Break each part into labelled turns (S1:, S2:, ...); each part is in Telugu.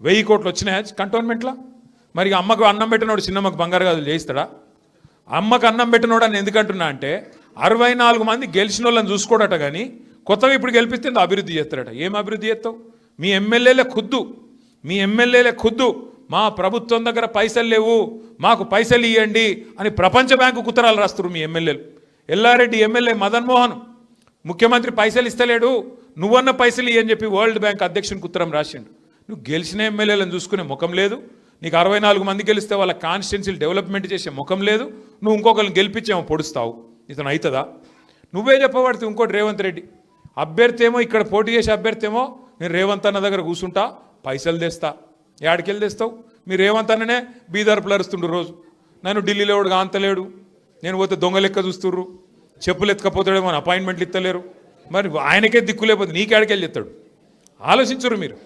S1: వెయ్యి కోట్లు వచ్చినాయా కంటోన్మెంట్లో? మరి అమ్మకు అన్నం పెట్టినోడు చిన్నమ్మకు బంగారు గాజులు చేయిస్తాడా? అమ్మకు అన్నం పెట్టినోడు అని ఎందుకంటున్నా అంటే అరవై నాలుగు మంది గెలిచిన వాళ్ళని చూసుకోడట కానీ కొత్తగా ఇప్పుడు గెలిపిస్తే అభివృద్ధి చేస్తాడట. ఏం అభివృద్ధి చేస్తావు? మీ ఎమ్మెల్యేలే ఖుద్దు. మీ ఎమ్మెల్యేలే ఖుద్దు. మా ప్రభుత్వం దగ్గర పైసలు లేవు. మాకు పైసలు ఇవ్వండి అని ప్రపంచ బ్యాంకు ఉత్తరాలు రాస్తారు మీ ఎమ్మెల్యేలు. ఎల్లారెడ్డి ఎమ్మెల్యే మదన్ మోహన్ ముఖ్యమంత్రి పైసలు ఇస్తలేడు. నువ్వన్న పైసలు ఇవ్వని చెప్పి వరల్డ్ బ్యాంక్ అధ్యక్షునికి ఉత్తరం రాసిండు. నువ్వు గెలిచిన ఎమ్మెల్యేలను చూసుకునే ముఖం లేదు. నీకు అరవై నాలుగు మంది గెలిస్తే వాళ్ళ కాన్స్టిట్యున్సీలు డెవలప్మెంట్ చేసే ముఖం లేదు. నువ్వు ఇంకొకరిని గెలిపించేమో పొడుస్తావు. ఇతను అవుతుందా నువ్వే చెప్పబడితే ఇంకోటి రేవంత్ రెడ్డి. అభ్యర్థి ఏమో ఇక్కడ పోటీ చేసే అభ్యర్థి ఏమో నేను రేవంత్ అన్న దగ్గర కూర్చుంటా పైసలు తెస్తా. ఏడికెళ్ళి తెస్తావు? మీరు రేవంత్ అన్ననే బీదర్పులు అరుస్తుండ్రు రోజు. నన్ను ఢిల్లీలో ఎవడు కాంతలేడు? నేను పోతే దొంగ లెక్క చూస్తుర్రు. చెప్పులు ఎత్తుకపోతాడేమో అని అపాయింట్మెంట్లు ఇస్తలేరు. మరి ఆయనకే దిక్కు లేకపోతే నీకేడికెళ్ళి చెప్తాడు ఆలోచించరు మీరు.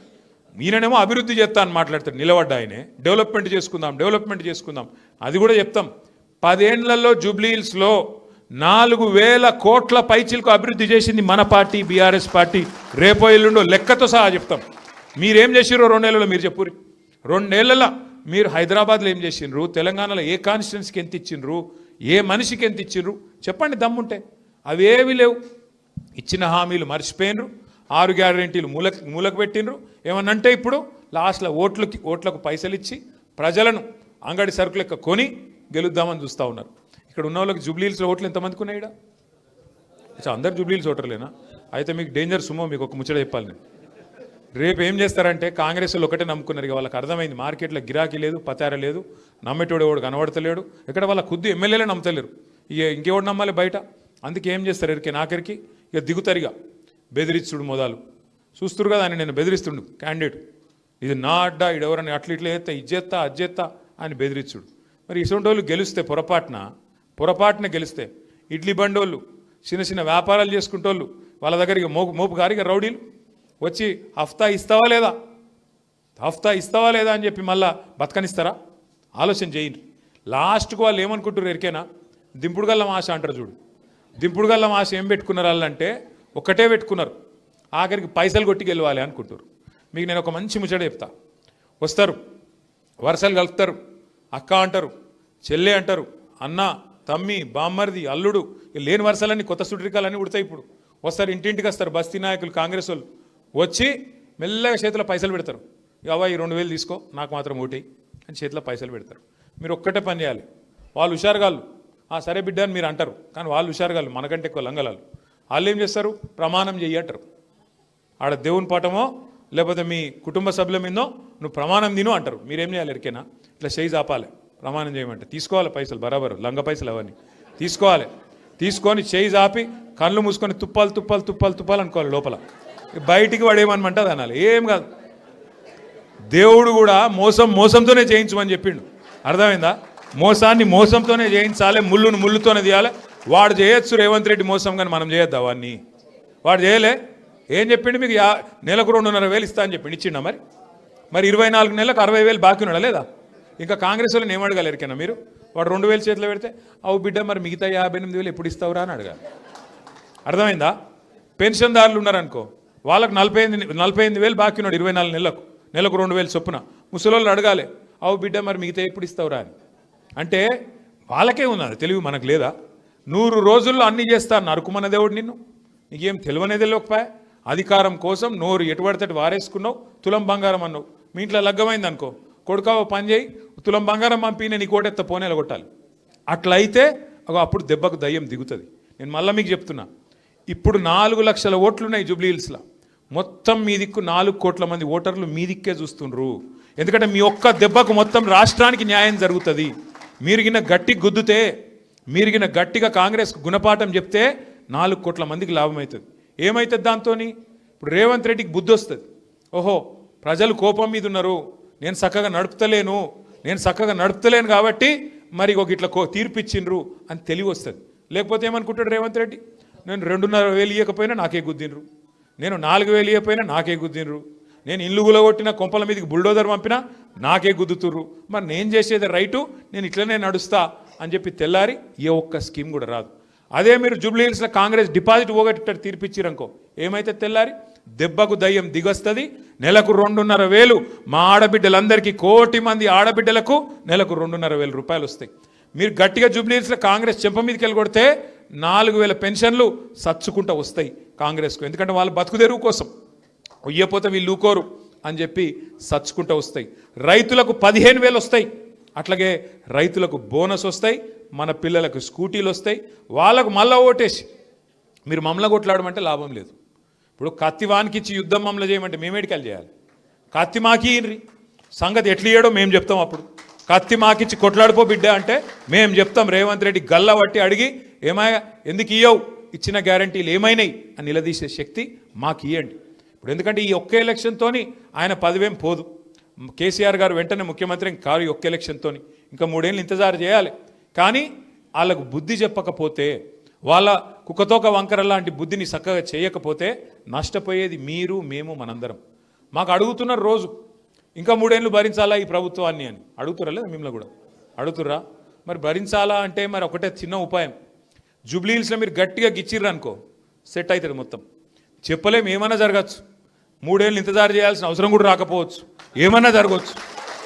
S1: మీరనేమో అభివృద్ధి చేస్తా అని మాట్లాడతాడు నిలబడ్డ ఆయనే. డెవలప్మెంట్ చేసుకుందాం డెవలప్మెంట్ చేసుకుందాం. అది కూడా చెప్తాం. పదేండ్లలో జూబ్లీహిల్స్లో నాలుగు వేల కోట్ల పైచిలకు అభివృద్ధి చేసింది మన పార్టీ బీఆర్ఎస్ పార్టీ. రేపో ఎల్లుండో లెక్కతో సహా చెప్తాం. మీరేం చేసిరో రెండేళ్ళలో మీరు చెప్పురి రెండేళ్ళలో మీరు హైదరాబాద్లో ఏం చేసిండ్రు తెలంగాణలో ఏ కాన్స్టిట్యున్సీకి ఎంత ఇచ్చిండ్రు ఏ మనిషికి ఎంత ఇచ్చిండ్రు చెప్పండి దమ్ముంటే. అవేవి లేవు. ఇచ్చిన హామీలు మర్చిపోయినరు ఆరు గ్యారంటీలు మూలకు మూలకు పెట్టినరు ఏమన్నంటే ఇప్పుడు లాస్ట్లో ఓట్లకి ఓట్లకు పైసలు ఇచ్చి ప్రజలను అంగడి సరుకులు ఎక్క కొని గెలుద్దామని చూస్తూ ఉన్నారు. ఇక్కడ ఉన్న వాళ్ళకి జూబ్లీహిల్స్లో ఓట్లు ఎంతమందికి ఉన్నాయి ఈడ? అచ్చా అందరు జూబ్లీహిల్స్ ఓటర్లేనా? అయితే మీకు డేంజర్ సుమో మీకు ఒక ముచ్చట చెప్పాలి నేను. రేపు ఏం చేస్తారంటే కాంగ్రెస్ వాళ్ళు ఒకటే నమ్ముకున్నారు ఇక వాళ్ళకి అర్థమైంది. మార్కెట్లో గిరాకీ లేదు పతార లేదు నమ్మేటోడు ఎవడు కనబడతలేడు. ఇక్కడ వాళ్ళ కొద్ది ఎమ్మెల్యేలే నమ్మతలేరు. ఇక ఇంకెవడు నమ్మాలి బయట? అందుకే ఏం చేస్తారు ఎరికే నాకరికి ఇక దిగుతారిగా. బెదిరిస్తుడు మొదలు. చూస్తురు కదా అని నేను బెదిరిస్తుండు క్యాండిడేట్ ఇది నా అడ్డా ఇడెవరని అట్లా ఇట్లా చేస్తా ఇజ్జెత్తా అజ్జెత్తా అని బెదిరించుడు మరి ఇటువంటి వాళ్ళు గెలిస్తే పొరపాటున పొరపాటున గెలిస్తే ఇడ్లీ బండోళ్ళు చిన్న చిన్న వ్యాపారాలు చేసుకుంటోళ్ళు వాళ్ళ దగ్గరికి మోపు మోపు గారిగా రౌడీలు వచ్చి హఫ్తా ఇస్తావా లేదా? హఫ్తా ఇస్తావా లేదా? అని చెప్పి మళ్ళా బతకనిస్తారా? ఆలోచన చేయండి. లాస్ట్కు వాళ్ళు ఏమనుకుంటారు ఎరికేనా? దింపుడుగల్లం ఆశ అంటారు చూడు. దింపుడుగల్లం ఆశ ఏం పెట్టుకున్నారు వాళ్ళంటే ఒకటే పెట్టుకున్నారు. ఆఖరికి పైసలు కొట్టి గెలవాలి అనుకుంటారు మీకు నేను ఒక మంచి ముచ్చట చెప్తా. వస్తారు. వరుసలు కలుపుతారు. అక్క అంటారు. చెల్లె అంటారు. అన్న తమ్మి బామ్మర్ది అల్లుడు ఇక లేని వరుసలన్నీ కొత్త సుట్రికాలన్నీ ఉడతాయి ఇప్పుడు. వస్తారు ఇంటింటికి వస్తారు బస్తీ నాయకులు కాంగ్రెస్ వాళ్ళు. వచ్చి మెల్లగా చేతిలో పైసలు పెడతారు. ఇక ఈ రెండు వేలు తీసుకో నాకు మాత్రం ఓటి అని చేతిలో పైసలు పెడతారు. మీరు ఒక్కటే పని చేయాలి. వాళ్ళు హుషారుగాళ్ళు ఆ సరే బిడ్డ అని మీరు అంటారు. కానీ వాళ్ళు హుషారుగాళ్ళు మనకంటే ఎక్కువ లంగలాలు వాళ్ళు ఏం చేస్తారు? ప్రమాణం చెయ్యటరు. ఆడ దేవుని పాఠమో లేకపోతే మీ కుటుంబ సభ్యుల మీదో నువ్వు ప్రమాణం తిను అంటారు. మీరేం చేయాలి ఎరికేనా? ఇట్లా చేయి ఆపాలి ప్రమాణం చేయమంటే తీసుకోవాలి పైసలు బరాబరు లంగ పైసలు అవన్నీ. తీసుకోవాలి. తీసుకొని చేయి ఆపి కళ్ళు మూసుకొని తుప్పాలు తుప్పాలు తుప్పాలు తుప్పాలు అనుకోవాలి లోపల. బయటికి వాడు ఏమనమంటే అనాలి. ఏం కాదు. దేవుడు కూడా మోసం మోసంతోనే చేయించమని చెప్పిండు. అర్థమైందా? మోసాన్ని మోసంతోనే చేయించాలి ముళ్ళును ముళ్ళుతోనే తీయాలి. వాడు చేయొచ్చు రేవంత్ రెడ్డి మోసం కానీ మనం చేయొద్దా అవన్నీ వాడు చేయలే. ఏం చెప్పిండు మీకు? యా నెలకు రెండున్నర వేలు ఇస్తా అని చెప్పిండు. ఇచ్చిండా మరి? మరి ఇరవై నాలుగు నెలలకు అరవై వేలు బాకీ ఉన్నాడా లేదా? ఇంకా కాంగ్రెస్ వాళ్ళని ఏం అడగాలి మీరు? వాడు రెండు వేలు చేతిలో పెడితే అవు బిడ్డ మరి మిగతా యాభై ఎనిమిది వేలు ఎప్పుడు ఇస్తావురా? అని అడగాలి. అర్థమైందా? పెన్షన్దారులు ఉన్నారనుకో వాళ్ళకు నలభై ఎనిమిది నలభై ఎనిమిది వేలు బాకీ ఉన్నాడు ఇరవై నాలుగు నెలలకు. నెలకు రెండు వేలు చొప్పున. ముసలోళ్ళు అడగాలి అవు బిడ్డ మరి మిగతా ఎప్పుడు ఇస్తావురా? అని. అంటే వాళ్ళకే ఉన్నది తెలివి మనకు లేదా? నూరు రోజుల్లో అన్ని చేస్తాను. నరుకుమన్న దేవుడు నిన్ను. నీకేం తెలివనేది తెలియకపోయా అధికారం కోసం నోరు ఎటుపడితే వారేసుకున్నావు? తులం బంగారం అన్నావు. మీ ఇంట్లో లగ్గమైంది అనుకో. కొడుకావో పని చేయి. తులం బంగారం పంపి నేను నీ కోటెత్త పోనేలా కొట్టాలి. అట్లయితే అగో అప్పుడు దెబ్బకు దయ్యం దిగుతుంది. నేను మళ్ళీ మీకు చెప్తున్నా. ఇప్పుడు నాలుగు లక్షల ఓట్లు ఉన్నాయి జూబ్లీ హిల్స్లో మొత్తం మీ దిక్కు నాలుగు కోట్ల మంది ఓటర్లు మీ దిక్కే చూస్తుండ్రు. ఎందుకంటే మీ ఒక్క దెబ్బకు మొత్తం రాష్ట్రానికి న్యాయం జరుగుతుంది. మీరు గిన్న గట్టి గుద్దుతే మీరిగిన గట్టిగా కాంగ్రెస్ గుణపాఠం చెప్తే నాలుగు కోట్ల మందికి లాభం అవుతుంది ఏమవుతుంది దాంతో ఇప్పుడు రేవంత్ రెడ్డికి బుద్ధి వస్తుంది. ఓహో ప్రజలు కోపం మీద ఉన్నారు. నేను చక్కగా నడుపుతలేను. నేను చక్కగా నడుపుతలేను కాబట్టి మరి ఒక ఇట్లా కో- తీర్పిచ్చిండ్రు అని తెలివి వస్తుంది. లేకపోతే ఏమనుకుంటాడు రేవంత్ రెడ్డి? నేను రెండున్నర వేలు ఇవ్వకపోయినా నాకే గుద్దిండ్రు. నేను నాలుగు వేలు ఇవ్వకపోయినా నాకే గుద్దిండ్రు. నేను ఇల్లు గులగొట్టిన కొంపల మీదకి బుల్డోజర్ పంపినా నాకే గుద్దుతుర్రు. మరి నేను చేసేది రైటు నేను ఇట్లనే నడుస్తా. అని చెప్పి తెల్లారి ఏ ఒక్క స్కీమ్ కూడా రాదు. అదే మీరు జూబ్లీ హిల్స్లో కాంగ్రెస్ డిపాజిట్ పోగొట్టేటట్టు తీర్పిచ్చిరనుకో ఏమైతే తెల్లారి? దెబ్బకు దయ్యం దిగొస్తుంది నెలకు రెండున్నర వేలు. మా ఆడబిడ్డలందరికీ కోటి మంది ఆడబిడ్డలకు నెలకు రెండున్నర వేల రూపాయలు వస్తాయి. మీరు గట్టిగా జూబ్లీహిల్స్లో కాంగ్రెస్ చెంప మీదకి వెళ్ళి కొడితే నాలుగు వేల పెన్షన్లు సచ్చుకుంటూ వస్తాయి కాంగ్రెస్కు. ఎందుకంటే వాళ్ళు బతుకుదెరువు కోసం. ఉయ్యపోతే వీళ్ళు ఊకోరు అని చెప్పి సచ్చుకుంటూ వస్తాయి. రైతులకు పదిహేను వేలు వస్తాయి. అట్లాగే రైతులకు బోనస్ వస్తాయి మన పిల్లలకు స్కూటీలు వస్తాయి వాళ్ళకు మళ్ళా ఓటేసి మీరు మమ్మల్ని కొట్లాడమంటే లాభం లేదు. ఇప్పుడు కత్తి వానికి ఇచ్చి యుద్ధం మమ్మల్ని చేయమంటే మేమేడికలు చేయాలి? కత్తి మాకి సంగతి ఎట్లా మేము చెప్తాం అప్పుడు. కత్తి మాకిచ్చి కొట్లాడిపో బిడ్డ అంటే మేము చెప్తాం రేవంత్ రెడ్డి గల్ల పట్టి అడిగి ఏమాయ ఎందుకు ఇయ్యవు? ఇచ్చిన గ్యారంటీలు ఏమైనాయి? అని నిలదీసే శక్తి మాకు ఇవ్వండి ఇప్పుడు ఎందుకంటే ఈ ఒక్క ఎలక్షన్తోని ఆయన పదివేం పోదు. కేసీఆర్ గారు వెంటనే ముఖ్యమంత్రి కారు ఒక్క ఎలక్షన్తోని. ఇంకా మూడేళ్ళు ఇంతజారు చేయాలి. కానీ వాళ్ళకు బుద్ధి చెప్పకపోతే వాళ్ళ కుక్కతోక వంకర లాంటి బుద్ధిని చక్కగా చేయకపోతే నష్టపోయేది మీరు మేము మనందరం. మాకు అడుగుతున్నారు రోజు ఇంకా మూడేళ్ళు భరించాలా ఈ ప్రభుత్వాన్ని అని? అడుగుతురా లేదా మిమ్మల్ని కూడా? అడుగుతుర్రా? మరి భరించాలా అంటే మరి ఒకటే చిన్న ఉపాయం. జూబ్లీహిల్స్లో మీరు గట్టిగా గిచ్చిర్రు అనుకో సెట్ అవుతుంది మొత్తం. చెప్పలేం ఏమైనా జరగచ్చు. మూడేళ్ళు ఇంతజారు చేయాల్సిన అవసరం కూడా రాకపోవచ్చు. ఏమన్నా జరగవచ్చు.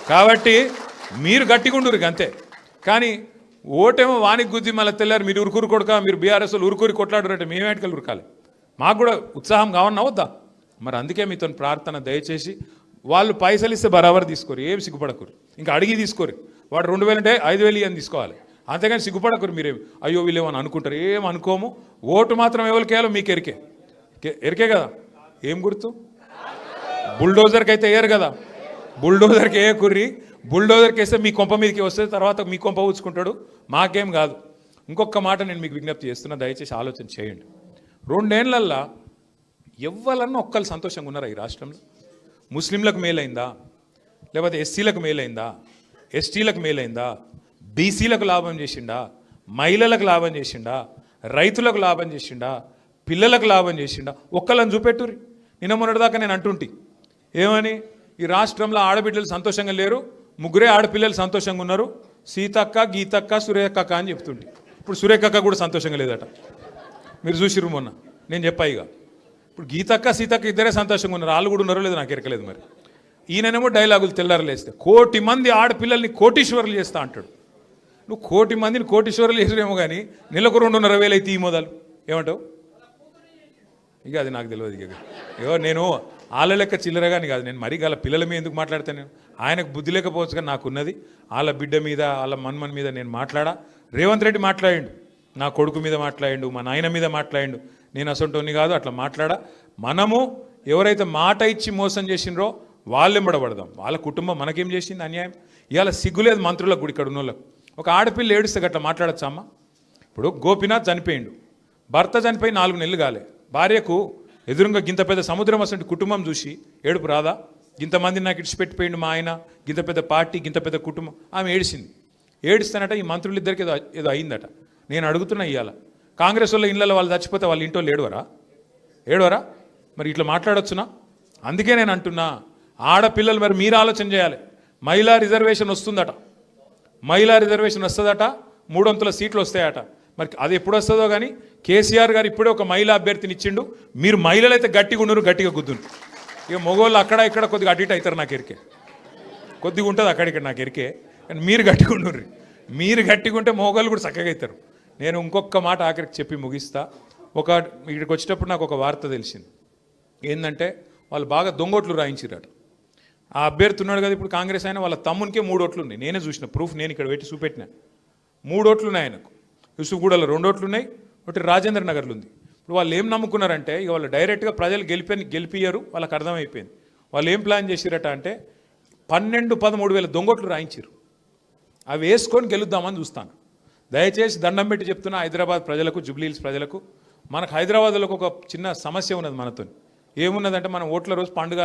S1: కాబట్టి మీరు గట్టిగా అంతే కానీ ఓటేమో వానికి గుద్ది మళ్ళీ తెల్లారు మీరు ఉరుకురు కొడుక మీరు బీఆర్ఎస్లు ఉరుకురి కొట్లాడారంటే మేమేటికలు ఉరకాలి? మాకు కూడా ఉత్సాహం కావన్నా వద్దా? మరి అందుకే మీతో ప్రార్థన దయచేసి వాళ్ళు పైసలు ఇస్తే బరాబర్ తీసుకోరు ఏం సిగ్గుపడకూరు ఇంకా అడిగి తీసుకోరు. వాడు రెండు వేలు అంటే ఐదు వేలు అని తీసుకోవాలి. అంతేగాని సిగ్గుపడకూరు మీరేం అయ్యో వీళ్ళేమని అనుకుంటారు? ఏం అనుకోము? ఓటు మాత్రం ఎవరికేయాలో మీకు ఎరికే. ఎరికే కదా? ఏం గుర్తు? బుల్డోజర్కి అయితే వేయరు కదా. బుల్డోజర్కి ఏ కుర్రి బుల్డోజర్కి వేస్తే మీ కొంప మీదకి వస్తే తర్వాత మీ కొంప ఊచుకుంటాడు మాకేం కాదు. ఇంకొక మాట నేను మీకు విజ్ఞప్తి చేస్తున్నా దయచేసి ఆలోచన చేయండి. రెండేళ్ళల్లా ఎవ్వరన్నా ఒక్కరు సంతోషంగా ఉన్నారా ఈ రాష్ట్రంలో? ముస్లింలకు మేలైందా? లేకపోతే ఎస్సీలకు మేలైందా? ఎస్టీలకు మేలైందా? బీసీలకు లాభం చేసిండా? మహిళలకు లాభం చేసిండా? రైతులకు లాభం చేసిండా? పిల్లలకు లాభం చేసిండా? ఒక్కళ్ళని చూపెట్టుర్రి. నిన్న మొన్నటిదాకా నేను అంటుంటి ఏమని? ఈ రాష్ట్రంలో ఆడబిడ్డలు సంతోషంగా లేరు ముగ్గురే ఆడపిల్లలు సంతోషంగా ఉన్నారు. సీతక్క గీతక్క సురేఖక్క అని చెప్తుంటే. ఇప్పుడు సురేఖక్క కూడా సంతోషంగా లేదట. మీరు చూసిర్రు మొన్న. నేను చెప్పా ఇక. ఇప్పుడు గీతక్క సీతక్క ఇద్దరే సంతోషంగా ఉన్నారు. వాళ్ళు కూడా ఉన్నారో లేదో నాకు ఎరకలేదు మరి. ఈయననేమో డైలాగులు తెల్లారలేస్తే కోటి మంది ఆడపిల్లల్ని కోటీశ్వరులు చేస్తా అంటాడు. నువ్వు కోటి మందిని కోటీశ్వరులు చేసినేమో కానీ నెలకు రెండున్నర వేలు అయితే ఈ మొదలు. ఏమంటావు? ఇక అది నాకు తెలియదు ఇక ఇగో నేను వాళ్ళ లెక్క చిల్లరగాని కాదు. నేను మరీ గల పిల్లల మీద ఎందుకు మాట్లాడతాను నేను? ఆయనకు బుద్ధి లేకపోవచ్చు కానీ నాకున్నది. వాళ్ళ బిడ్డ మీద వాళ్ళ మన్మన్ మీద నేను మాట్లాడా? రేవంత్ రెడ్డి మాట్లాడిండు. నా కొడుకు మీద మాట్లాడిండు మా నాయన మీద మాట్లాడిండు. నేను అసొంటోని కాదు అట్లా మాట్లాడా? మనము ఎవరైతే మాట ఇచ్చి మోసం చేసిండ్రో వాళ్ళెంబడబడదాం. వాళ్ళ కుటుంబం మనకేం చేసింది అన్యాయం? ఇవాళ సిగ్గులేదు మంత్రులకు కూడా ఇక్కడ ఉన్నోళ్ళకు. ఒక ఆడపిల్ల ఏడుస్తే గట్లా మాట్లాడచ్చా అమ్మ? ఇప్పుడు గోపినాథ్ చనిపోయిండు. భర్త చనిపోయి నాలుగు నెలలు కాలే. భార్యకు ఎదురుగా గింత పెద్ద సముద్రం అసలు కుటుంబం చూసి ఏడుపు రాదా? ఇంతమంది నాకు ఇడిచిపెట్టిపోయిండు మా ఆయన గింత పెద్ద పార్టీ గింత పెద్ద కుటుంబం. ఆమె ఏడిసింది. ఏడిస్తానట ఈ మంత్రులు ఇద్దరికి ఏదో ఏదో అయిందట. నేను అడుగుతున్నా ఇవాళ కాంగ్రెస్ వాళ్ళ ఇళ్ళలో వాళ్ళు చచ్చిపోతే వాళ్ళ ఇంట్లో ఏడవరా? ఏడవరా? మరి ఇట్లా మాట్లాడొచ్చునా? అందుకే నేను అంటున్నా ఆడపిల్లలు మరి మీరు ఆలోచన చేయాలి. మహిళా రిజర్వేషన్ వస్తుందట. మహిళా రిజర్వేషన్ వస్తుందట మూడొంతుల సీట్లు వస్తాయట. మరి అది ఎప్పుడు వస్తుందో కానీ కేసీఆర్ గారు ఇప్పుడే ఒక మహిళా అభ్యర్థిని ఇచ్చిండు. మీరు మహిళలు అయితే గట్టిగా ఉండరు గట్టిగా గుద్దును ఇక మగవాళ్ళు అక్కడ ఇక్కడ కొద్దిగా అటు ఇటు అవుతారు నాకు ఎరికే. కొద్దిగా ఉంటుంది అక్కడిక్కడ నాకు ఎరికే. కానీ మీరు గట్టిగా ఉండరు మీరు గట్టిగా ఉంటే మగవాళ్ళు కూడా చక్కగా అవుతారు. నేను ఇంకొక మాట ఆఖరికి చెప్పి ముగిస్తా. ఒక ఇక్కడికి వచ్చేటప్పుడు నాకు ఒక వార్త తెలిసింది. ఏంటంటే వాళ్ళు బాగా దొంగోట్లు రాయించిరట ఆ అభ్యర్థి ఉన్నాడు కదా ఇప్పుడు కాంగ్రెస్ అయినా వాళ్ళ తమ్మునికే మూడు ఓట్లు ఉన్నాయి నేనే చూసిన ప్రూఫ్ నేను ఇక్కడ పెట్టి చూపెట్టిన. మూడు ఓట్లు ఉన్నాయి ఆయనకు. యూసుఫ్గూడలో రెండు ఉన్నాయి ఒకటి రాజేంద్ర నగర్లు ఉంది. ఇప్పుడు వాళ్ళు ఏం నమ్ముకున్నారంటే ఇక వాళ్ళు డైరెక్ట్గా ప్రజలు గెలిపి గెలిపియ్యరు వాళ్ళకి అర్థమైపోయింది. వాళ్ళు ఏం ప్లాన్ చేసిరట అంటే పన్నెండు పదమూడు వేల దొంగోట్లు రాయించారు అవి వేసుకొని గెలుద్దామని చూస్తాను. దయచేసి దండం పెట్టి చెప్తున్నా హైదరాబాద్ ప్రజలకు జుబ్లీహిల్స్ ప్రజలకు. మనకు హైదరాబాద్లో ఒక చిన్న సమస్య ఉన్నది మనతో ఏమున్నదంటే మనం ఓట్ల రోజు పండుగ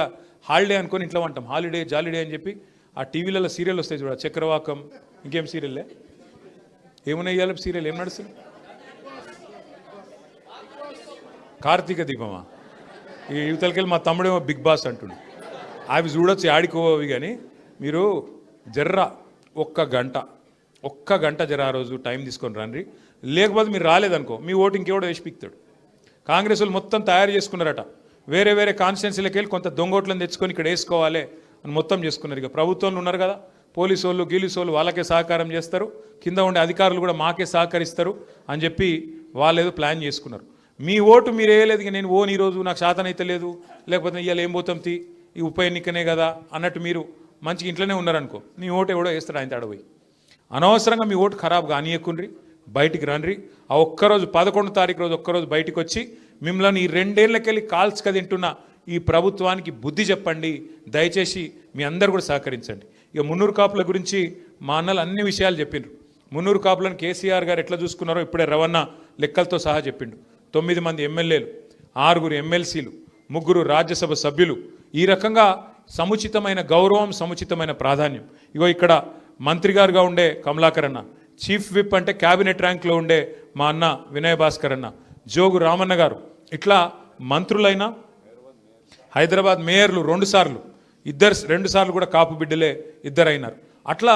S1: హాలిడే అనుకొని ఇంట్లో ఉంటాం. హాలిడే జాలిడే అని చెప్పి ఆ టీవీలలో సీరియల్ వస్తాయి చూడ చక్రవాకం ఇంకేం సీరియల్లే? ఏమున్నాయి ఇవాళ సీరియల్? ఏం నడుస్తుంది? కార్తీక దీపమా? ఈ యువతలకెళ్ళి మా తమ్ముడేమో బిగ్ బాస్ అంటుండు. అవి చూడొచ్చు ఆడికోవి కానీ మీరు జర్ర ఒక్క గంట ఒక్క గంట జర ఆ రోజు టైం తీసుకొని రండి లేకపోతే మీరు రాలేదనుకో మీ ఓటు ఇంకెవడో వేసి పిక్తాడు. కాంగ్రెస్ వాళ్ళు మొత్తం తయారు చేసుకున్నారట. వేరే వేరే కాన్స్టిట్యున్సీలకు వెళ్ళి కొంత దొంగోట్లను తెచ్చుకొని ఇక్కడ వేసుకోవాలి అని మొత్తం చేసుకున్నారు. ఇక ప్రభుత్వంలో ఉన్నారు కదా. పోలీసు వాళ్ళు గీలీసు వాళ్ళు వాళ్ళకే సహకారం చేస్తారు. కింద ఉండే అధికారులు కూడా మాకే సహకరిస్తారు అని చెప్పి వాళ్ళు ఏదో ప్లాన్ చేసుకున్నారు. మీ ఓటు మీరు వేయలేదు ఇక నేను ఓన్ ఈరోజు నాకు శాతం అయితే లేదు లేకపోతే ఇవాళ ఏం పోతాం తీ ఈ ఉప ఎన్నికనే కదా అన్నట్టు మీరు మంచిగా ఇంట్లోనే ఉన్నారనుకో నీ ఓటు ఎవడో వేస్తాడు ఆయన తడపోయి అనవసరంగా మీ ఓటు ఖరాబ్ కానీయకుండ్రి బయటికి రండి ఆ ఒక్కరోజు పదకొండు తారీఖు రోజు ఒక్కరోజు బయటికి వచ్చి మిమ్మల్ని ఈ రెండేళ్ళకెళ్ళి కాల్చుక తింటున్న ఈ ప్రభుత్వానికి బుద్ధి చెప్పండి దయచేసి మీ అందరు కూడా సహకరించండి. ఇక మున్నూరు కాపుల గురించి మా అన్నలు అన్ని విషయాలు చెప్పిండ్రు. మున్నూరు కాపులను కేసీఆర్ గారు ఎట్లా చూసుకున్నారో ఇప్పుడే రవణ లెక్కలతో సహా చెప్పిండు. తొమ్మిది మంది ఎమ్మెల్యేలు ఆరుగురు ఎమ్మెల్సీలు ముగ్గురు రాజ్యసభ సభ్యులు. ఈ రకంగా సముచితమైన గౌరవం సముచితమైన ప్రాధాన్యం. ఇగో ఇక్కడ మంత్రి గారుగా ఉండే కమలాకర్ అన్న చీఫ్ విప్ అంటే క్యాబినెట్ ర్యాంక్లో ఉండే మా అన్న వినయ్ భాస్కర్ అన్న జోగు రామన్న గారు. ఇట్లా మంత్రులైన హైదరాబాద్ మేయర్లు రెండుసార్లు ఇద్దరు రెండు సార్లు కూడా కాపు బిడ్డలే ఇద్దరైనారు. అట్లా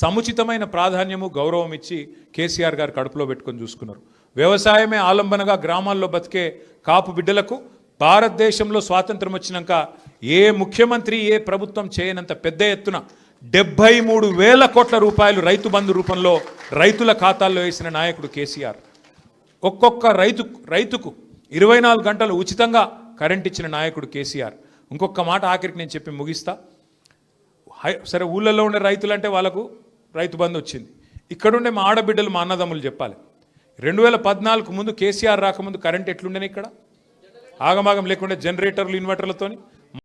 S1: సముచితమైన ప్రాధాన్యము గౌరవం ఇచ్చి కేసీఆర్ గారు కడుపులో పెట్టుకొని చూసుకున్నారు. వ్యవసాయమే ఆలంబనగా గ్రామాల్లో బతికే కాపు బిడ్డలకు భారతదేశంలో స్వాతంత్రం వచ్చినాక ఏ ముఖ్యమంత్రి ఏ ప్రభుత్వం చేయనంత పెద్ద ఎత్తున డెబ్బై మూడు వేల కోట్ల రూపాయలు రైతు బంధు రూపంలో రైతుల ఖాతాల్లో వేసిన నాయకుడు కేసీఆర్. ఒక్కొక్క రైతు రైతుకు ఇరవై నాలుగు గంటలు ఉచితంగా కరెంట్ ఇచ్చిన నాయకుడు కేసీఆర్. ఇంకొక మాట ఆఖరికి నేను చెప్పి ముగిస్తా. హై సరే ఊళ్ళల్లో ఉండే రైతులు అంటే వాళ్ళకు రైతు బంధు వచ్చింది. ఇక్కడుండే మా ఆడబిడ్డలు మా అన్నదమ్ములు చెప్పాలి. రెండు వేల పద్నాలుగు ముందు కేసీఆర్ రాకముందు కరెంట్ ఎట్లుండేనే ఇక్కడ? ఆగమాగం లేకుండా జనరేటర్లు ఇన్వర్టర్లతోని.